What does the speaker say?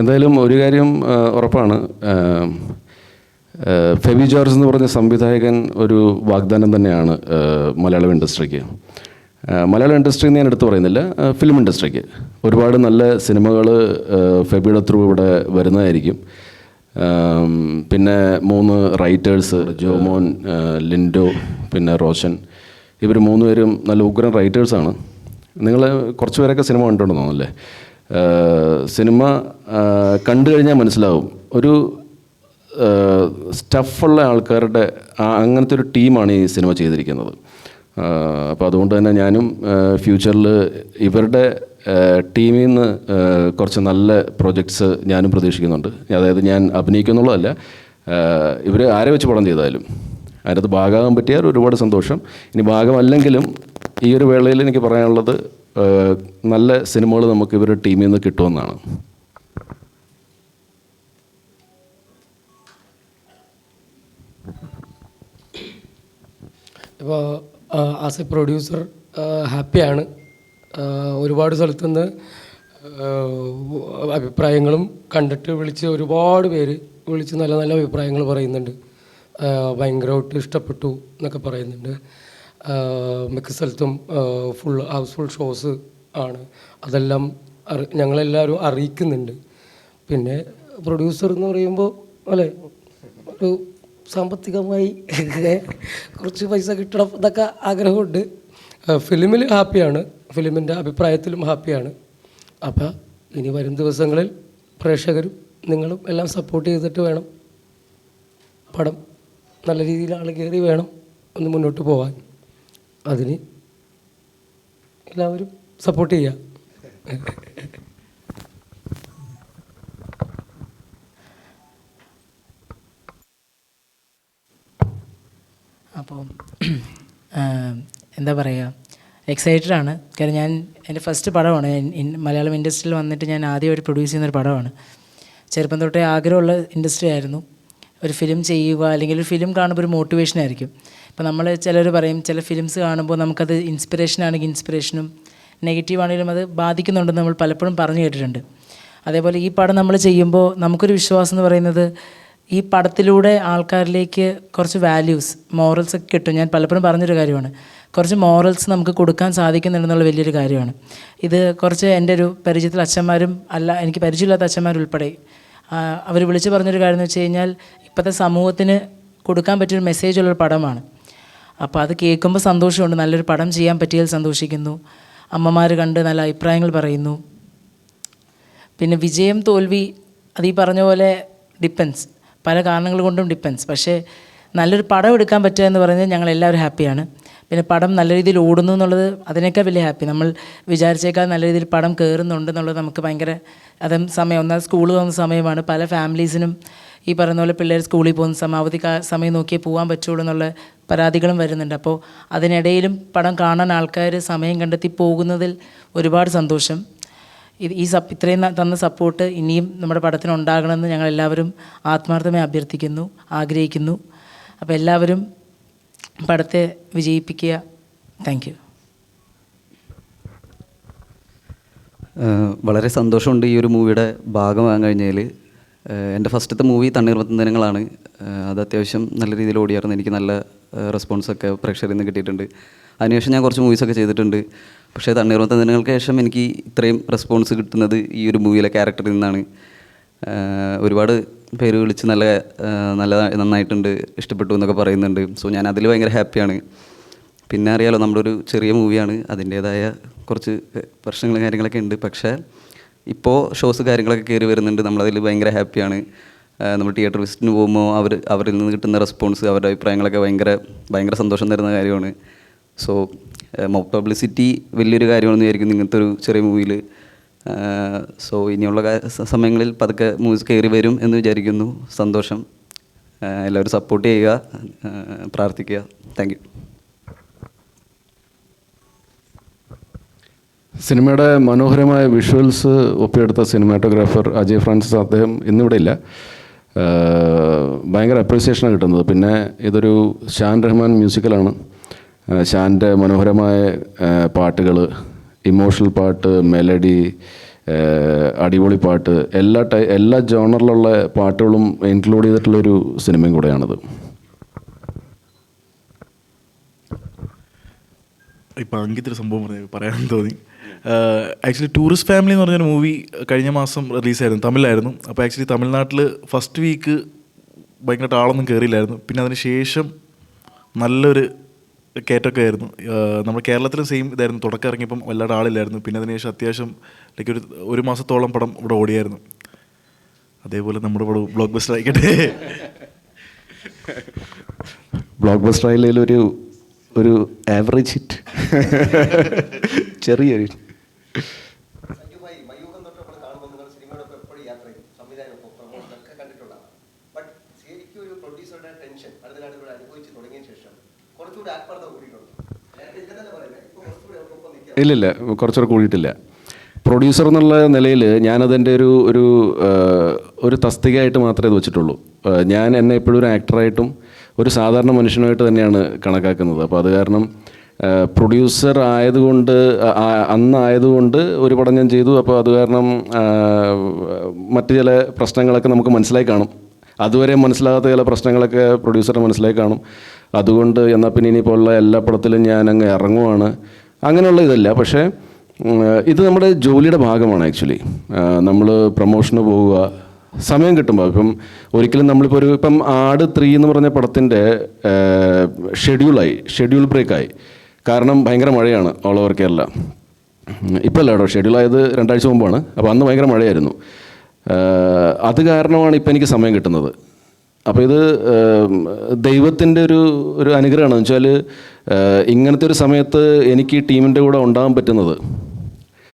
എന്തായാലും ഒരു കാര്യം ഉറപ്പാണ്. ഫെബി ജോർജ് എന്ന് പറഞ്ഞ സംവിധായകൻ ഒരു വാഗ്ദാനം തന്നെയാണ് മലയാളം ഇൻഡസ്ട്രിക്ക്. മലയാളം ഇൻഡസ്ട്രി ഞാൻ എടുത്തു പറയുന്നില്ല ഫിലിം ഇൻഡസ്ട്രിക്ക്. ഒരുപാട് നല്ല സിനിമകൾ ഫെബിയുടെ ത്രൂ ഇവിടെ വരുന്നതായിരിക്കും. പിന്നെ മൂന്ന് റൈറ്റേഴ്സ് ജോമോൻ ലിൻഡോ പിന്നെ റോഷൻ ഇവർ മൂന്നുപേരും നല്ല ഉഗ്രൻ റൈറ്റേഴ്സാണ് നിങ്ങൾ കുറച്ച് പേരൊക്കെ സിനിമ കണ്ടിട്ടുണ്ടെന്ന് തോന്നുന്നല്ലേ സിനിമ കണ്ടു കഴിഞ്ഞാൽ മനസ്സിലാവും. ഒരു സ്റ്റഫുള്ള ആൾക്കാരുടെ അങ്ങനത്തെ ഒരു ടീമാണ് ഈ സിനിമ ചെയ്തിരിക്കുന്നത്. അപ്പോൾ അതുകൊണ്ട് തന്നെ ഞാനും ഫ്യൂച്ചറിൽ ഇവരുടെ ടീമിൽ നിന്ന് കുറച്ച് നല്ല പ്രൊജക്ട്സ് ഞാനും പ്രതീക്ഷിക്കുന്നുണ്ട്. അതായത് ഞാൻ അഭിനയിക്കുന്നുള്ളതല്ല ഇവർ ആരെ വെച്ച് പടം ചെയ്താലും. അതിനകത്ത് ഭാഗമാകാൻ പറ്റിയാൽ ഒരുപാട് സന്തോഷം. ഇനി ഭാഗമല്ലെങ്കിലും ഈ ഒരു വേളയിൽ എനിക്ക് പറയാനുള്ളത് നല്ല സിനിമകൾ നമുക്ക് ഇവരുടെ ടീമിൽ നിന്ന് കിട്ടുമെന്നാണ്. ഇപ്പോൾ ആസ് എ പ്രൊഡ്യൂസർ ഹാപ്പിയാണ്. ഒരുപാട് സ്ഥലത്തുനിന്ന് അഭിപ്രായങ്ങളും കണ്ടിട്ട് വിളിച്ച് ഒരുപാട് പേര് വിളിച്ച് നല്ല നല്ല അഭിപ്രായങ്ങൾ പറയുന്നുണ്ട്. ഭയങ്കരമായിട്ട് ഇഷ്ടപ്പെട്ടു എന്നൊക്കെ പറയുന്നുണ്ട്. മിക്ക സ്ഥലത്തും ഫുൾ ഹൗസ്ഫുൾ ഷോസ് ആണ്. അതെല്ലാം അറി ഞങ്ങളെല്ലാവരും അറിയിക്കുന്നുണ്ട്. പിന്നെ പ്രൊഡ്യൂസർ എന്ന് പറയുമ്പോൾ അല്ലേ ഒരു സാമ്പത്തികമായി കുറച്ച് പൈസ കിട്ടണം എന്നൊക്കെ ആഗ്രഹമുണ്ട്. ഫിലിമിൽ ഹാപ്പിയാണ്. ഫിലിമിന്റെ അഭിപ്രായത്തിലും ഹാപ്പിയാണ്. അപ്പോൾ ഇനി വരും ദിവസങ്ങളിൽ പ്രേക്ഷകരും നിങ്ങളും എല്ലാം സപ്പോർട്ട് ചെയ്തിട്ട് വേണം. പടം നല്ല രീതിയിൽ ആൾ കയറി വേണം ഒന്ന് മുന്നോട്ട് പോകാൻ അതിന് എല്ലാവരും സപ്പോർട്ട് ചെയ്യുക അപ്പോൾ എന്താ പറയുക എക്സൈറ്റഡ് ആണ്. കാരണം ഞാൻ എന്റെ ഫസ്റ്റ് പടമാണ്. മലയാളം ഇൻഡസ്ട്രിയിൽ വന്നിട്ട് ഞാൻ ആദ്യം ഒരു പ്രൊഡ്യൂസ് ചെയ്യുന്ന ഒരു പടമാണ്. ചെറുപ്പം തൊട്ടേ ആഗ്രഹമുള്ള ഇൻഡസ്ട്രി ആയിരുന്നു. ഒരു ഫിലിം ചെയ്യുക അല്ലെങ്കിൽ ഒരു ഫിലിം കാണുമ്പോൾ ഒരു മോട്ടിവേഷൻ ആയിരിക്കും. ഇപ്പോൾ നമ്മൾ ചിലർ പറയും ചില ഫിലിംസ് കാണുമ്പോൾ നമുക്കത് ഇൻസ്പിറേഷൻ ആണെങ്കിൽ ഇൻസ്പിറേഷനും നെഗറ്റീവ് ആണെങ്കിലും അത് ബാധിക്കുന്നുണ്ടെന്ന് നമ്മൾ പലപ്പോഴും പറഞ്ഞു കേട്ടിട്ടുണ്ട്. അതേപോലെ ഈ പടം നമ്മൾ ചെയ്യുമ്പോൾ നമുക്കൊരു വിശ്വാസം എന്ന് പറയുന്നത് ഈ പടത്തിലൂടെ ആൾക്കാരിലേക്ക് കുറച്ച് വാല്യൂസ് മോറൽസ് ഒക്കെ കിട്ടും. ഞാൻ പലപ്പോഴും പറഞ്ഞൊരു കാര്യമാണ്. കുറച്ച് മോറൽസ് നമുക്ക് കൊടുക്കാൻ സാധിക്കുന്നുണ്ടെന്നുള്ള വലിയൊരു കാര്യമാണ്. ഇത് കുറച്ച് എന്റെ ഒരു പരിചയത്തിൽ അച്ഛന്മാരും അല്ല എനിക്ക് പരിചയമില്ലാത്ത അച്ഛന്മാരുൾപ്പെടെ അവർ വിളിച്ചു പറഞ്ഞൊരു കാര്യം എന്ന് വെച്ച് കഴിഞ്ഞാൽ ഇപ്പോഴത്തെ സമൂഹത്തിന് കൊടുക്കാൻ പറ്റിയൊരു മെസ്സേജ് ഉള്ളൊരു പടമാണ്. അപ്പോൾ അത് കേൾക്കുമ്പോൾ സന്തോഷമുണ്ട്. നല്ലൊരു പടം ചെയ്യാൻ പറ്റിയതിൽ സന്തോഷിക്കുന്നു. അമ്മമാർ കണ്ട് നല്ല അഭിപ്രായങ്ങൾ പറയുന്നു. പിന്നെ വിജയം തോൽവി അത് ഈ പറഞ്ഞ പോലെ ഡിപ്പെൻസ് പല കാരണങ്ങൾ കൊണ്ടും ഡിപ്പെൻസ് പക്ഷേ നല്ലൊരു പടം എടുക്കാൻ പറ്റുക എന്ന് പറഞ്ഞാൽ ഞങ്ങൾ എല്ലാവരും ഹാപ്പിയാണ് പിന്നെ പടം നല്ല രീതിയിൽ ഓടുന്നു എന്നുള്ളത് അതിനേക്കാൾ വലിയ ഹാപ്പി നമ്മൾ വിചാരിച്ചേക്കാൾ നല്ല രീതിയിൽ പടം കയറുന്നുണ്ട് എന്നുള്ളത് നമുക്ക് ഭയങ്കര അതും സമയം. ഒന്നാം സ്കൂൾ പോകുന്ന സമയമാണ്. പല ഫാമിലീസിനും ഈ പറയുന്ന പോലെ പിള്ളേർ സ്കൂളിൽ പോകുന്ന സമയം അവധി സമയം നോക്കിയേ പോകാൻ പറ്റുള്ളൂ എന്നുള്ള പരാതികളും വരുന്നുണ്ട്. അപ്പോൾ അതിനിടയിലും പടം കാണാൻ ആൾക്കാർ സമയം കണ്ടെത്തി പോകുന്നതിൽ ഒരുപാട് സന്തോഷം. ഇത് ഈ സപ്പ് ഇത്രയും തന്ന സപ്പോർട്ട് ഇനിയും നമ്മുടെ പടത്തിന് ഉണ്ടാകണമെന്ന് ഞങ്ങൾ എല്ലാവരും ആത്മാർത്ഥമായി അഭ്യർത്ഥിക്കുന്നു ആഗ്രഹിക്കുന്നു. അപ്പോൾ എല്ലാവരും പടത്തെ വിജയിപ്പിക്കുക. താങ്ക് വളരെ സന്തോഷമുണ്ട് ഈ ഒരു മൂവിയുടെ ഭാഗമാകാൻ കഴിഞ്ഞതിൽ എന്റെ ഫസ്റ്റത്തെ മൂവി തണ്ണീർമത്തനങ്ങളാണ് അത് അത്യാവശ്യം നല്ല രീതിയിൽ ഓടിയായിരുന്നു. എനിക്ക് നല്ല റെസ്പോൺസൊക്കെ പ്രേക്ഷകരിൽ നിന്ന് കിട്ടിയിട്ടുണ്ട്. അതിനുശേഷം ഞാൻ കുറച്ച് മൂവീസൊക്കെ ചെയ്തിട്ടുണ്ട്. പക്ഷേ തണ്ണീർമത്തനങ്ങൾക്ക് ശേഷം എനിക്ക് ഇത്രയും റെസ്പോൺസ് കിട്ടുന്നത് ഈ ഒരു മൂവിയിലെ ക്യാരക്ടറിൽ നിന്നാണ്. ഒരുപാട് പേര് വിളിച്ച് നല്ല നല്ല നന്നായിട്ടുണ്ട് ഇഷ്ടപ്പെട്ടു എന്നൊക്കെ പറയുന്നുണ്ട്. സോ ഞാൻ അതിൽ ഭയങ്കര ഹാപ്പിയാണ് പിന്നെ അറിയാലോ നമ്മുടെ ഒരു ചെറിയ മൂവിയാണ്. അതിന്റേതായ കുറച്ച് പ്രശ്നങ്ങളും കാര്യങ്ങളൊക്കെ ഉണ്ട്. പക്ഷേ ഇപ്പോൾ ഷോസ് കാര്യങ്ങളൊക്കെ കയറി വരുന്നുണ്ട്. നമ്മളതിൽ ഭയങ്കര ഹാപ്പിയാണ് നമ്മൾ തിയേറ്റർ വിസിറ്റിന് പോകുമ്പോൾ അവർ അവരിൽ നിന്ന് കിട്ടുന്ന റെസ്പോൺസ് അവരുടെ അഭിപ്രായങ്ങളൊക്കെ ഭയങ്കര ഭയങ്കര സന്തോഷം തരുന്ന കാര്യമാണ്. സോ മൗത്ത് പബ്ലിസിറ്റി വലിയൊരു കാര്യമാണെന്ന് വിചാരിക്കുന്നു ഇങ്ങനത്തെ ഒരു ചെറിയ മൂവിയിൽ സോ ഇനിയുള്ള സമയങ്ങളിൽ പതുക്കെ മൂവീസ് കയറി വരും എന്ന് വിചാരിക്കുന്നു. സന്തോഷം. എല്ലാവരും സപ്പോർട്ട് ചെയ്യുക. പ്രാർത്ഥിക്കുക. താങ്ക് സിനിമയുടെ മനോഹരമായ വിഷ്വൽസ് ഒപ്പിയെടുത്ത സിനിമാറ്റോഗ്രാഫർ അജയ് ഫ്രാൻസിസ് അദ്ദേഹം ഇന്നിവിടെ ഇല്ല ഭയങ്കര അപ്രീസിയേഷനാണ് കിട്ടുന്നത്. പിന്നെ ഇതൊരു ഷാൻ റഹ്മാൻ മ്യൂസിക്കലാണ് ഷാന്റെ മനോഹരമായ പാട്ടുകൾ ഇമോഷണൽ പാട്ട് മെലഡി അടിപൊളി പാട്ട് എല്ലാ ടൈ എല്ലാ ജോണറിലുള്ള പാട്ടുകളും ഇൻക്ലൂഡ് ചെയ്തിട്ടുള്ളൊരു സിനിമയും കൂടെയാണിത്. ഇപ്പം അങ്കിത്തൊരു സംഭവം പറയാൻ തോന്നി. ആക്ച്വലി ടൂറിസ്റ്റ് ഫാമിലി എന്ന് പറഞ്ഞൊരു മൂവി കഴിഞ്ഞ മാസം റിലീസായിരുന്നു തമിഴിലായിരുന്നു. അപ്പോൾ ആക്ച്വലി തമിഴ്നാട്ടിൽ ഫസ്റ്റ് വീക്ക് ഭയങ്കര ആളൊന്നും കയറിയില്ലായിരുന്നു പിന്നെ അതിന് ശേഷം നല്ലൊരു കയറ്റമൊക്കെ ആയിരുന്നു. നമ്മൾ നമ്മുടെ കേരളത്തിലും സെയിം ഇതായിരുന്നു. തുടക്കം ഇറങ്ങിയപ്പം വല്ലാതെ ആളില്ലായിരുന്നു. പിന്നെ അതിന് ശേഷം അത്യാവശ്യം ലൈക്ക് ഒരു ഒരു മാസത്തോളം പടം ഇവിടെ ഓടിയായിരുന്നു. അതേപോലെ നമ്മുടെ പടം ബ്ലോക്ക് ബസ്റ്റർ ആയിക്കട്ടെ. ബ്ലോക്ക് ബസ്റ്റർ ഒരു ഒരു ആവറേജ് ഹിറ്റ് ചെറിയൊരു ഇല്ലില്ല കുറച്ചുകൂടെ കൂടിയിട്ടില്ല. പ്രൊഡ്യൂസർ എന്നുള്ള നിലയിൽ ഞാനതിന്റെ ഒരു ഒരു ഒരു തസ്തികയായിട്ട് മാത്രമേ ഇത് വെച്ചിട്ടുള്ളൂ. ഞാൻ എന്നെ എപ്പോഴും ഒരു ആക്ടറായിട്ടും ഒരു സാധാരണ മനുഷ്യനുമായിട്ട് തന്നെയാണ് കണക്കാക്കുന്നത്. അപ്പോൾ അത് കാരണം പ്രൊഡ്യൂസർ ആയതുകൊണ്ട് അന്നായതുകൊണ്ട് ഒരു പടം ഞാൻ ചെയ്തു. അപ്പോൾ അത് കാരണം മറ്റു ചില പ്രശ്നങ്ങളൊക്കെ നമുക്ക് മനസ്സിലായി കാണും. അതുവരെ മനസ്സിലാകാത്ത ചില പ്രശ്നങ്ങളൊക്കെ പ്രൊഡ്യൂസറിന് മനസ്സിലായി കാണും. അതുകൊണ്ട് എന്നാൽ പിന്നെ ഇനിയിപ്പോൾ എല്ലാ പടത്തിലും ഞാൻ അങ്ങ് ഇറങ്ങുവാണ്. അങ്ങനെയുള്ള ഇതല്ല. പക്ഷേ ഇത് നമ്മുടെ ജോലിയുടെ ഭാഗമാണ് ആക്ച്വലി. നമ്മൾ പ്രൊമോഷന് പോവുക സമയം കിട്ടുമ്പോൾ. ഇപ്പം ഒരിക്കലും നമ്മളിപ്പോൾ ഒരു ഇപ്പം ആട് ത്രീ എന്ന് പറഞ്ഞ പടത്തിന്റെ ഷെഡ്യൂളായി ഷെഡ്യൂൾ ബ്രേക്കായി. കാരണം ഭയങ്കര മഴയാണ് ഓൾ ഓവർ കേരള. ഇപ്പോൾ അല്ല കേട്ടോ ഷെഡ്യൂളായത് രണ്ടാഴ്ച മുമ്പാണ്. അപ്പോൾ അന്ന് ഭയങ്കര മഴയായിരുന്നു. അത് കാരണമാണ് ഇപ്പം എനിക്ക് സമയം കിട്ടുന്നത്. അപ്പോൾ ഇത് ദൈവത്തിന്റെ ഒരു ഒരു അനുഗ്രഹമാണ്. എന്ന് വെച്ചാൽ ഇങ്ങനത്തെ ഒരു സമയത്ത് എനിക്ക് ടീമിന്റെ കൂടെ ഉണ്ടാകാൻ പറ്റുന്നത്.